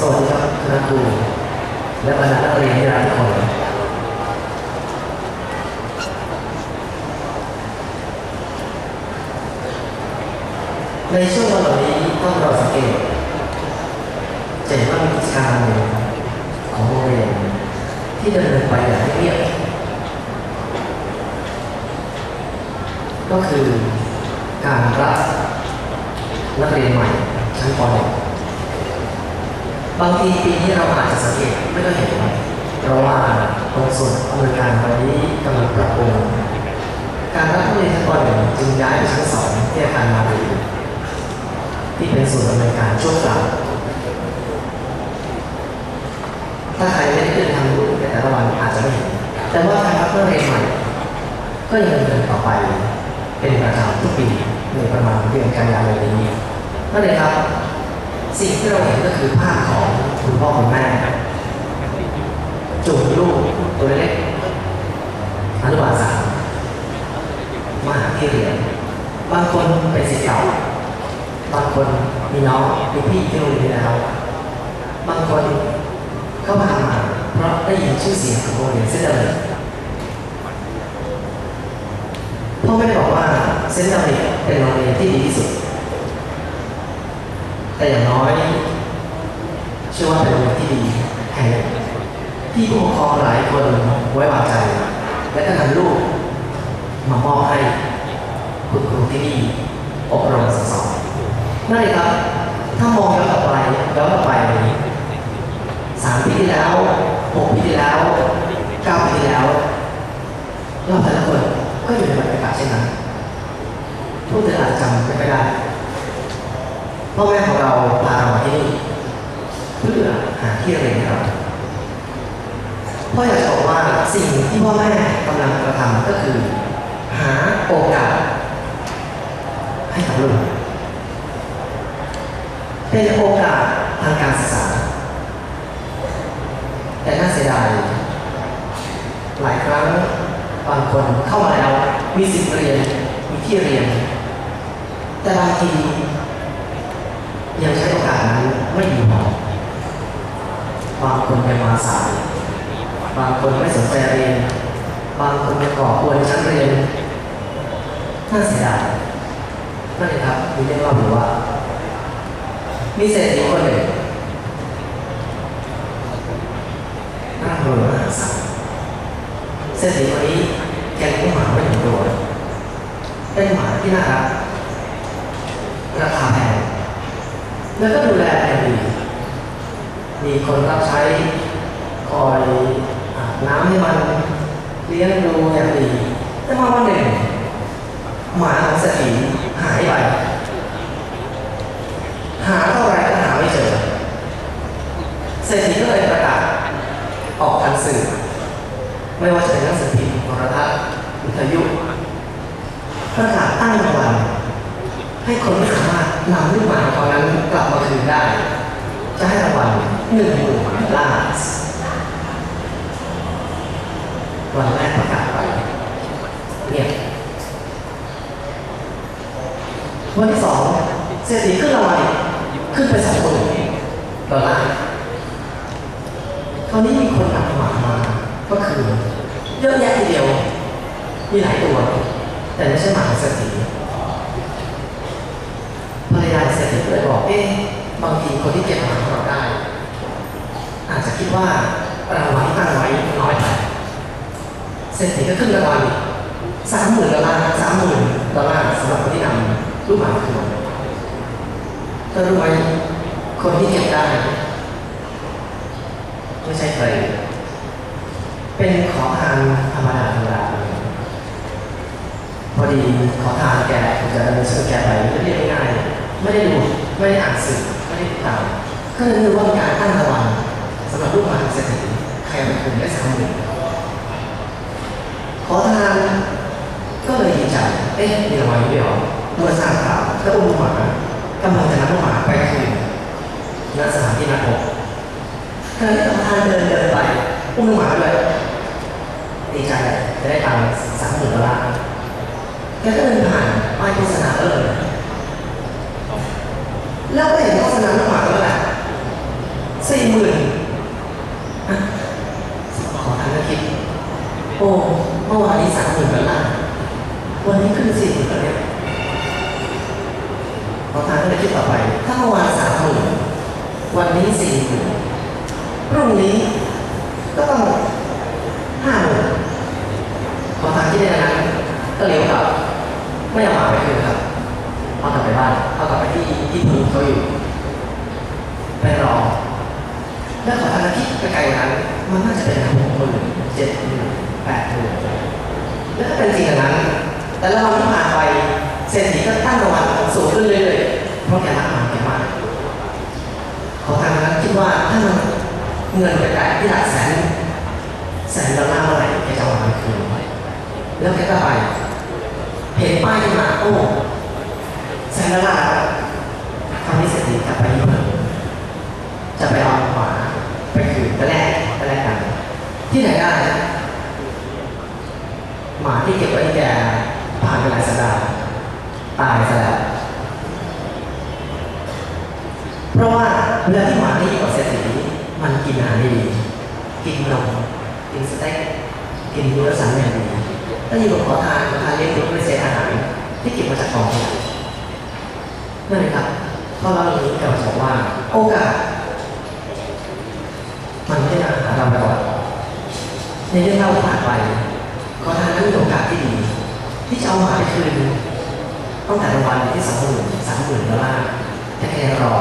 สวัสดีครับคณะครูและบรรดานักเรียนที่รักทุกคนในช่วงเหล่านี้ต้องเราสังเกตจะเห็นว่ามีกิจการหนึ่งของโรงเรียนที่ดำเนินไปอย่างเงียบก็คือการรับนักเรียนใหม่ชั้นป .1 บางทีปีนี้เราอาจจะสังเกตไม่ก็เห็นเพราะว่าตรงส่วนอำนวยการวันนี้กำลังปรับปรุงการรับนักเรียนชั้นป .1 จึงย้ายไปชั้นสองที่อาคารมารีที่เป็นส่วนอำนวยการช่วคราวถ้าใครไม่ได้ขึ้นทางรูปในแต่ละวันอาจจะไม่เห็น แต่ว่าการรับนักเรียนใหม่ก็ยังดำเนินต่อไป เป็นประจำทุกปีในประมาณเดือนกันยายนนี้นั่นเองครับ สิ่งที่เราเห็นก็คือภาพของคุณพ่อคุณแม่จูงลูกตัวเล็กอนุบาลสามมาหาที่เรียนบางคนเป็นศิษย์เก่าบางคนมีน้องมีพี่ที่โรงเรียนแล้วบางคนเข้ามามาเพราะได้ยินชื่อเสียงของโรงเรียนเส้นเดิมพ่อไม่ได้บอกว่าเส้นเดิมเป็นโรงเรียนที่ดีที่สุด แต่อย่างน้อยเชื่อว่าเป็นโรงเรียนที่ดีแห่งที่ผู้ปกครองหลายคนไว้วางใจ และก็นำลูกมามอบให้คุณครูที่นี่อบรมสั่งสอนนั่นเองครับ ถ้ามองย้อนกลับไปย้อนกลับไปสามปีที่แล้วหกปีที่แล้วเก้าปีที่แล้วเราแต่ละคนก็อยู่ในบรรยากาศเช่นนั้นผู้เธออาจจะจำไม่ได้ พ่อแม่ของเราพาเรามาที่นี่เพื่อหาที่เรียนให้เราพ่ออยากจะบอกว่าสิ่งที่พ่อแม่กำลังกระทำก็คือ หาโอกาสให้กับลูกเป็นโอกาสทางการศึกษา แต่น่าเสียดายหลายครั้งบางคนเข้ามาแล้วมีสิทธิเรียนมีที่เรียน แต่บางที ยังใช้โอกาสนั้นไม่ดีพอบางคนยังมาสายบางคนไม่สนใจเรียน บางคนยังก่อกวนชั้นเรียนน่าเสียดายนั่นเองครับมีเรื่องเล่าอยู่ว่า มีเศรษฐีคนหนึ่งร่ำรวยมหาศาลเศรษฐีคนนี้แกเลี้ยงหมาไว้หนึ่งตัวเป็นหมาที่น่ารักราคาแพง แล้วก็ดูแลอย่างดีมีคนรับใช้คอยอาบน้ำให้มันเลี้ยงดูอย่างดี แต่มาวันหนึ่งหมาของเศรษฐีหายไป หาเท่าไรก็หาไม่เจอ เศรษฐีก็เลยประกาศออกทางสื่อ ไม่ว่าจะเป็นหนังสือพิมพ์โทรทัศน์วิทยุประกาศตั้งรางวัลให้คนที่สา นำลูกหมาของเขานั้นกลับมาคืนได้ จะให้รางวัลหนึ่งหมื่นดอลลาร์วันแรกประกาศไปเงียวันที่สองเศรษฐีขึ้นรางวัลขึ้นไปสองหมื่นดอลลาร์คราวนี้มีคนนำหมามา ก็คือเยอะแยะทีเดียว มีหลายตัว แต่ไม่ใช่หมาของเศรษฐี ภรรยา เลยบอกเอ๊ะบางทีคนที่เก็บหมาของเราได้ อาจจะคิดว่ารางวัลที่ตั้งไว้น้อยไปเศรษฐีก็ขึ้นรางวัลสามหมื่นดอลลาร์สามหมื่นดอลลาร์สำหรับคนที่นำลูกหมาคืนเธอรู้ไหมคนที่เก็บได้ไม่ใช่ใครเป็นขอทานธรรมดาธรรมดาพอดีขอทานแกผมจะดำเนินชีวิตแกไปเรียกง่ายๆ ไม่ได้ดูไม่ได้อ่านสื่อไม่ได้ติดตามก็เลยรู้ว่าการตั้งรางวัลสำหรับลูกหมาเศรษฐีใครเป็นคนได้สามหมื่นขอทานก็เลยดีใจเอ๊ะมีรางวัลเดียวเมื่อทราบข่าวก็อุ้มลูกหมากำลังจะนำลูกหมาไปคืนณสถานที่นัดพบขณะที่ขอทานเดินเดินไปอุ้มลูกหมาเลยดีใจจะได้ตังค์สามหมื่นดอลลาร์แกก็เดินผ่านป้ายโฆษณาเลย แล้วก็เห็นโฆษณาน้ำหมากแล้วแหละสี่หมื่นขอทันคิด โอ้เมื่อวานนี้สามหมื่นแล้วล่ะวันนี้ขึ้นสี่หมื่นแล้วเนี่ยขอทางก็เลยคิดต่อไป ถ้าเมื่อวานสามหมื่นวันนี้สี่หมื่นพรุ่งนี้ก็ต้องห้าหมื่นพอทางที่ได้นะก็เหลี้ยวกับไม่เอาหมาไปคืนครับ อทานที่ไกลนั้นมันน่าจะเป็นหกหมื่นเจ็ดหมื่นแปดหมื่นแล้วถ้าเป็นจริงอย่างนั้น แต่ละวันที่ผ่านไปเศรษฐีก็ตั้งรางวัลสูงขึ้นเรื่อยๆเพราะแกรักหมาแกมากขอทานนั้นคิดว่าถ้ามันเงินไปแตะที่หลักแสนแสนดอลลาร์เมื่อไหร่แกจะเอามาคืนแล้วแกก็ไปเห็นป้ายขึ้นมาโอ้แสนดอลลาร์คราวนี้เศรษฐีกลับไปญี่ปุ่นจะไปเอาหมาไปคืนไปแลกไปแลกกัน ที่ไหนได้ หมาที่เก็บไว้ที่แกผ่านไปหลายสัปดาห์ตายซะแล้ว เพราะว่าเวลาที่หมาที่อยู่กับเศรษฐีมันกินอาหารได้ดี กินนมกินสเต็กกินเนื้อสันอย่างดีถ้าอยู่กับขอทานขอทานเลี้ยงดูด้วยเศษอาหารที่เก็บมาจากกองขยะนั่นเลยครับเพราะเราอย่างนี้เราบอกว่า โอกาสมันไม่ได้มาหาเราตลอด ในเรื่องเล่าผ่านไปขอทานนั้นมีโอกาสที่ดี ที่จะเอาหมาไปคืนตั้งแต่รางวัลที่สองหมื่นสามหมื่นดอลลาร์แต่แค่รอ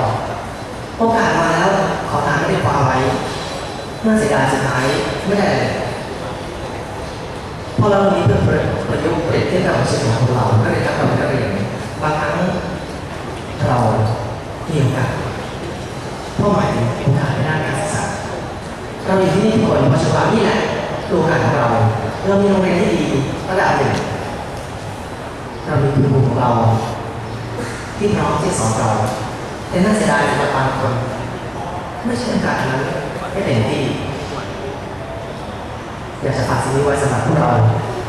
โอกาสมาแล้วขอทานไม่ได้คว้าไว้น่าเสียดายสุดท้ายไม่ได้พอเรามีเพื่อนประยุกต์เปรียบเทียบกับชีวิตของเราก็เลยทำเราก็เรียนบางครั้งเรามีโอกาสเป้าหมายถึงโอกาสในด้านการศึกษาเราอยู่ที่นี่ทุกคนปัจจุบันนี่แหละ คือโอกาสของเราเรามีโรงเรียนที่ดีระดับหนึ่งเรามีครูของเรา ที่พร้อมที่จะสอนเราแต่น่าเสียดายสำหรับบางคนไม่ใช่โอกาสนั้นไม่เต็มที่อยากจะฝากสิ่งนี้ไว้สำหรับพวกเรา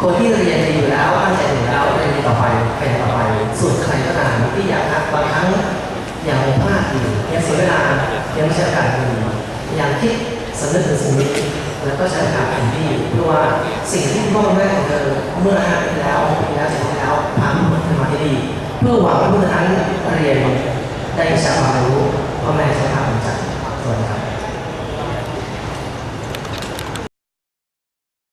คนที่เรียนดีอยู่แล้วตั้งใจอยู่แล้วเรียนดีต่อไปเป็นต่อไปส่วนใครก็ตามที่อยากหักบางครั้งอยังพลาดอยู่ยังเสียเวลายังไม่ใช่โอกาสดียังคิดสำนึกถึงสิ่งนี้ แล้วก็ใช้โอกาสเต็มที่เพื่อว่าสิ่งที่พ่อแม่ของเธอเมื่อห้าปีแล้วหกปีแล้วเจ็ดปีแล้วพาลูกขึ้นมาที่ดีเพื่อหวังว่าผู้นั้นเรียนได้วิชาความรู้พ่อแม่ใช้ความรู้จักสวัสดีครับ